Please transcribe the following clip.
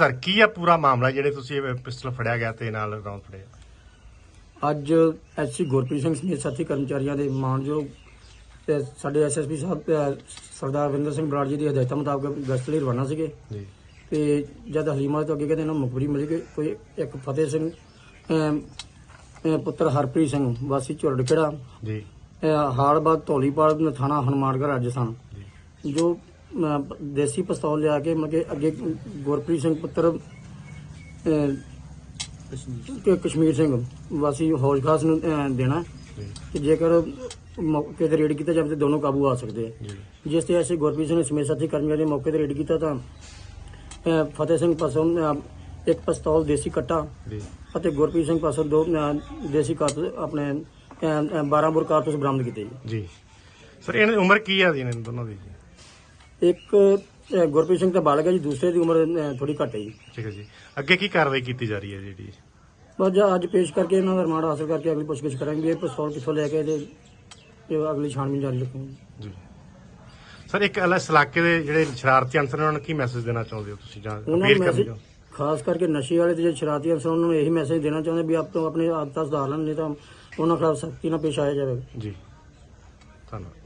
Sir ਕੀ ਆ ਪੂਰਾ ਮਾਮਲਾ ਜਿਹੜੇ ਤੁਸੀਂ ਇਹ ਪਿਸਟਲ ਫੜਿਆ ਗਿਆ ਤੇ ਨਾਲ ਰੌਂਦ ਫੜਿਆ? ਅੱਜ ਐਸਸੀ ਗੁਰਪ੍ਰੀਤ ਸਿੰਘ ਸਮੇਤ ਸਾਥੀ ਕਰਮਚਾਰੀਆਂ ਦੇ ਮਾਨਯੋਗ ਤੇ ਸਾਡੇ ਐਸਐਸਪੀ ਸਾਹਿਬ ਤੇ ਸਰਦਾਰ ਵਿੰਦਰ ਸਿੰਘ ਬਰਾੜ ਜੀ ਦੀ ਹਦਾਇਤਾਂ ਮੁਤਾਬਕ ਗਸ਼ਤ ਲਈ ਰਵਾਨਾ ਸੀਗੇ। ਜੀ। ਤੇ ਜਦ ਹਲੀਮਾ ਤੋਂ ਅੱਗੇ ਕਹਿੰਦੇ ਇਹਨਾਂ ਨੂੰ ਮੁਖਬਰੀ ਮਿਲ ਗਈ ਕੋਈ ਇੱਕ ਫਤਿਹ ਸਿੰਘ ਅਮ, ਅਮ, ਪੁੱਤਰ ਹਰਪ੍ਰੀਤ ਸਿੰਘ ਵਾਸੀ ਝੁਰੜਖੇੜਾ। ਜੀ। ਹਾਲਬਾਦ ਧੌਲੀਪਾਲ ਥਾਣਾ ਹਨੂਮਾਨਗੜ੍ਹ ਰਾਜਸਥਾਨ। ਜੋ। ਅਮ, ਦੇਸੀ ਪਿਸਤੌਲ ਲਿਆ ਕੇ ਮਗੇ ਅੱਗੇ ਗੁਰਪ੍ਰੀਤ ਸਿੰਘ ਪੁੱਤਰ ਕਿ ਕਸ਼ਮੀਰ ਸਿੰਘ ਵਾਸੀ ਹੌਜ ਖਾਸ ਨੂੰ ਦੇਣਾ ਕਿ ਜੇਕਰ ਮੌਕੇ ਤੇ ਰੇਡ ਕੀਤਾ ਜਾਵੇ ਤਾਂ ਦੋਨੋਂ ਕਾਬੂ ਆ ਸਕਦੇ ਜਿਸ ਤੇ ਐਸੇ ਗੁਰਪ੍ਰੀਤ ਸਿੰਘ ਸਮੇਤ ਸਾਥੀ ਕਰਮੀਆਂ ਨੇ ਮੌਕੇ ਤੇ ਰੇਡ ਕੀਤਾ ਤਾਂ ਅਹ, ਫਤਿਹ ਸਿੰਘ ਪਾਸੋਂ ਅਹ, ਇੱਕ ਪਿਸਤੌਲ ਦੇਸੀ ਕੱਟਾ ਅਤੇ ਗੁਰਪ੍ਰੀਤ ਸਿੰਘ ਪਾਸੋਂ ਦੋ ਅਹ, ਦੇਸੀ ਕਾਰਤੂਸ ਆਪਣੇ 12 ਬੋਰ ਕਾਰਤੂਸ ਬਰਾਮਦ ਕੀਤੇ ਜੀ। ਜੀ। ਸਰ ਇਹਨਾਂ ਦੀ ਉਮਰ ਕੀ ਆ ਜੀ ਇਹਨਾਂ ਦੋਨੋਂ ਦੀ ਜੀ? ਇੱਕ ਅਹ, ਗੁਰਪ੍ਰੀਤ ਸਿੰਘ ਤਾਂ ਬਾਲਗ ਹੈ ਜੀ ਦੂਸਰੇ ਦੀ ਉਮਰ ਥੋੜੀ ਘੱਟ ਹੈ ਜੀ। ਠੀਕ ਹੈ ਜੀ। ਅੱਗੇ ਕੀ ਕਾਰਵਾਈ ਕੀਤੀ ਜਾ ਰਹੀ ਹੈ ਜਿਹੜੀ ਬਸ ਜੀ ਅੱਜ ਪੇਸ਼ ਕਰਕੇ ਇਹਨਾਂ ਦਾ ਰਿਮਾਂਡ ਹਾਸਲ ਕਰਕੇ ਅਗਲੀ ਪੁੱਛਗਿੱਛ ਕਰਾਂਗੇ ਵੀ ਇਹ ਪਿਸਤੌਲ ਕਿੱਥੋਂ ਲੈ ਕੇ ਇਹਦੇ ਇਹ ਅਗਲੀ ਛਾਣਬੀਨ ਜਾਰੀ ਰੱਖਾਂਗੇ। ਜੀ। ਸਰ ਇੱਕ ਅਲੱਗ ਇਲਾਕੇ ਦੇ ਜਿਹੜੇ ਸ਼ਰਾਰਤੀ ਅਨਸਰ ਨੇ ਉਹਨਾਂ ਨੂੰ ਕੀ ਮੈਸੇਜ ਦੇਣਾ ਚਾਹੁੰਦੇ ਹੋ ਤੁਸੀਂ? ਜਾਂ ਉਹਨਾਂ ਅਪੀਲ ਨੂੰ ਮੈਸੇਜ ਚਾਹੁੰਦੇ ਖਾਸ ਕਰਕੇ ਨਸ਼ੇ ਵਾਲੇ ਤੇ ਜਿਹੜੇ ਸ਼ਰਾਰਤੀ ਅਫਸਰ ਉਹਨਾਂ ਨੂੰ ਇਹੀ ਮੈਸੇਜ ਦੇਣਾ ਚਾਹੁੰਦੇ ਵੀ ਆਪ ਤੋਂ ਆਪਣੇ ਆਦਤਾਂ ਸੁਧਾਰ ਲੈਣ ਨਹੀਂ ਤਾਂ ਉਹਨਾਂ ਖਿਲਾਫ ਸਖਤੀ ਨਾਲ ਪੇਸ਼ ਆਇਆ ਜਾਵੇਗਾ। ਜੀ। ਧੰਨਵਾਦ।